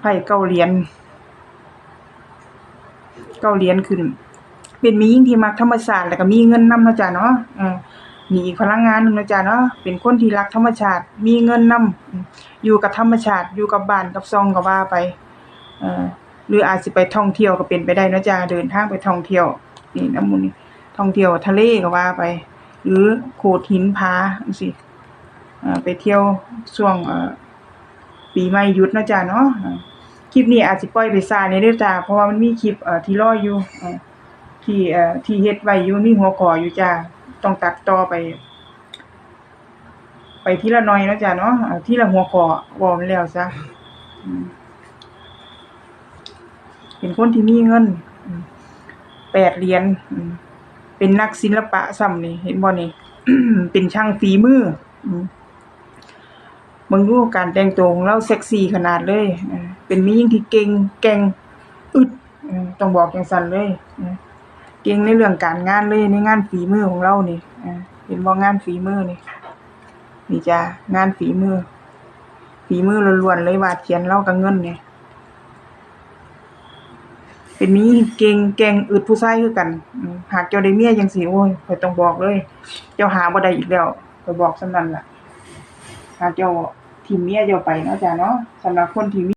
ไพ่เก้าเหรียญเก้าเหรียญขึ้น เป็นมียิ่งที่มักธรรมชาติแล้วก็มีเงินนำนะจ้ะเนาะออมีอีกพลังงานหนึ่งนะจ้ะเนาะเป็นคนที่รักธรรมชาติ มีเงินนำอยู่กับธรรมชาติ อยู่กับบ้านกับซองก็ว่าไปเออหรืออาจสิไปท่องเที่ยวก็เป็นไปได้นะจ้ะเดินทางไปท่องเที่ยวนี่น้ำมูลนี่ท่องเที่ยวทะเลก็ว่าไป หรือโขดหินผาจังซี่เอ่อไปเที่ยวช่วงเอ ปีใหม่หยุดนะจ้ะเนาะคลิปนี้อาจสิปล่อยไปซ่าแหน่เด้อจ้ะเพราะว่ามันมีคลิปเอ่อที่รออยู่ที่เอ่อที่เฮ็ดไว้อยู่มีหัวข้ออยู่จ้ะต้องตัดต่อไป ไปทีละน่อยนะจ้ะเนาะเอ่อทีละหัวข้อว้ามันแล้วซะเป็นคนที่มีเงินแปดเหรียญเป็นนักศิลปะซ้ำนี่เห็นบ่นี่เป็นช่างฝีมืออื มเบิ่งดูการแต่งตัวของเราเซ็กซี่ขนาดเลย เป็นมีหญิงที่เก่งแก่งอึดต้องบอกจังซั่นเลยเก่งในเรื่องการงานเลยในงานฝีมือของเรานี่เออเห็นบ่งานฝีมือนี่นี่จ้างานฝีมือ ฝีมือล้วนๆเลยวาดเขียนเล่ากับเงินเนี่ยเป็นมีเก่งแกร่งอึดผู้ชายคือกัน หากเจ้าได้เมียจังซี่โอ้ยข้อยต้องบอกเลย เจ้าหาบ่ได้อีกแล้วข้อยบอกส่ำนันล่ะ ถ้าเจ้าทิ่มเมียเจ้าไปเนาะจ้ะเนาะ สำหรับคนที่มี